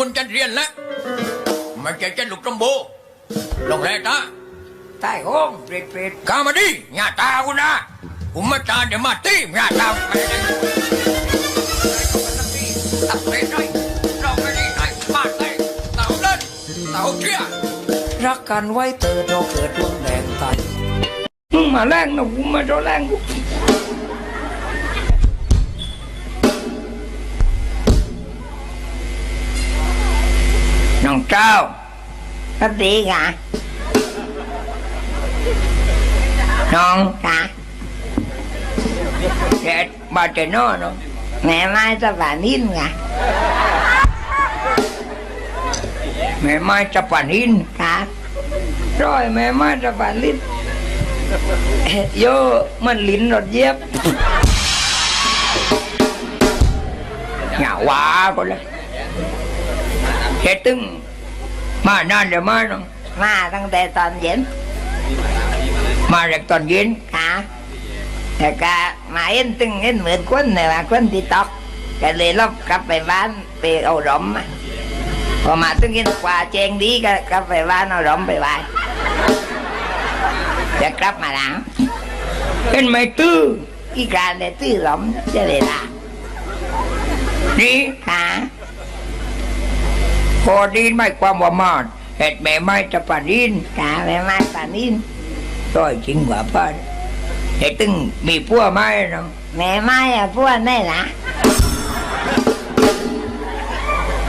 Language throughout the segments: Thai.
คุณจะเรียนแล้วไม่ใช่จะลุกลำโบลงแร่ตาใต้ห้องเปรตเปรตกามาดิหน้าตากูนะผมมาตาเดี๋ยวมาตีหน้าตาไปเลยตัดเลยหน่อยเราไม่ได้หน่อยมาเลยเต่าเล่นเต่าเชี่ยรักกันไว้เติดเราเกิดดวงแดงตายมึงมาแรงนะกูมาโดนแรงกู น้องเจ้าสวัสดีค่ะน้องค่ะเด็ดบาเจโน่น้องแม่ไม้สวานินค่ะ แม่ไม้จะปานินค่ะร้อยแม่ไม้จะปานินโยมันลิ้นรถเย็บหน้าว้าก็เลยเฮ็ดตึงมานานเดี๋ยวมาน้องมาตั้งแต่ตอนเย็น มาเด็กตอนเย็นค่ะแต่ก็มาเอ็นตึงเอ็นเหมือนคนเนี่ยว่าคนที่ตอกก็เลยลบกลับไปบ้านไปเอาหลอมมาพอมาตึงเอ็นกว่าเจงดีก็กลับไปบ้านเอาหลอมไปไหว้จะกลับมาแล้วเห็นไหมตื้ออีการได้ตื้อหลอมจะเลยละนี่ค่ะพ อดีไม่ความว่ามาเห็ดแม่ไม้จะปานินค่ะแม่ไม้ปานินร้อยจริงกว่าป้าเห็ดตึงมีพัวไหมน้องแม่ไม้อะพวกนี่นะ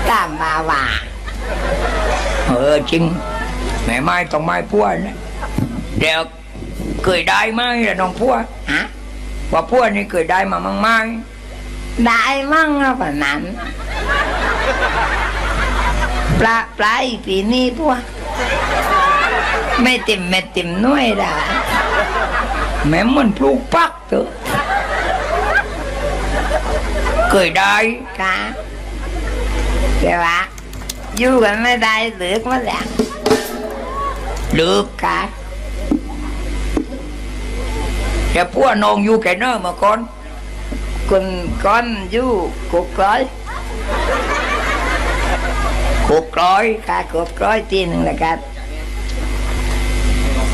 ตามมาว่าเออจริง แม่ไม้ต้องไม้พัวนะเดี๋ยวเคยได้ไหมล่ะน้องพัวฮะว่าพัวนี่เคยได้มามั่งไหมได้มั่งอะประนั้น ปลาปลาอีปีนี้พวกไม่ติมไม่ติมน้อยได้แม่มันปลูกปักเถอะเคยได้ค่ะแต่ว่าอยู่กันไม่ได้เหลือกมาแล้วหรือค่ะแต่พัวนองอยู่แค่เนอมาก่อนคุณก้อนอยู่กุกก้อย หกร้อยค่ะกุกก้อยทีหนึ่งแล้วกัน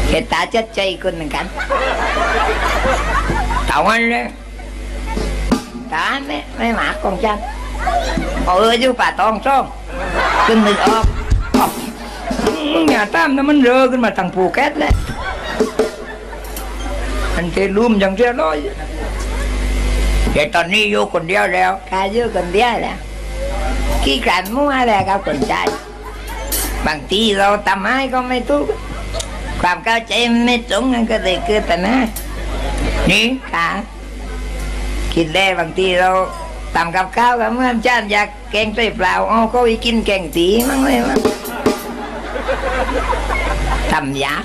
เหตุตาจัดใจคนหนึ่งกันต่าอันเลยตาไม่ไม่หมากองจันเอออยู่ป่าตองช่องจึงนึกออกมึงอย่าตามนะมันเรอขึ้นมาทางภูเก็ตเลยมันเทลุ่มอย่างเรียบร้อยแต่ตอนนี้อยู่คนเดียวแล้วกาอยู่คนเดียวแหละ ขี้กันมั่วแหละกับคนใจ บางทีเราทำให้ก็ไม่ถูกความเข้าใจไม่ตรงกันก็เลยเกิดแต่นะนี่ค่ะคิดได้บางทีเราทำกับข้าวกับเมื่อนจานอยากแกงไตเปล่าเอาก็ไปกินแกงตีมั้งเลยมั้งทำยาก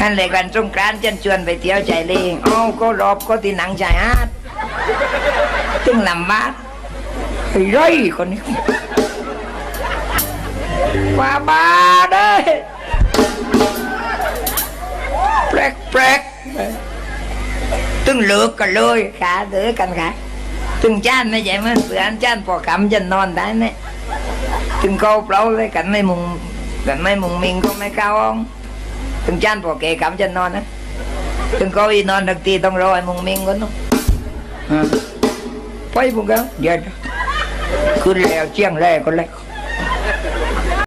นั่นเลยกันสงกรานต์ฉันชวนไปเที่ยวใจเลยเอาก็รอบก็ที่หนังชายหาดตึงลำบาก ไอ้ไรคนนี้ว่าบ้าเด้อแปลกแปลกตึงเลิกกันเลยขาเดือกันค่ะถึงจานไม่ใช่เหมือนเสือนจานพอคำจะนอ ขึ้นแล้วเจียงแรกก็แล้ว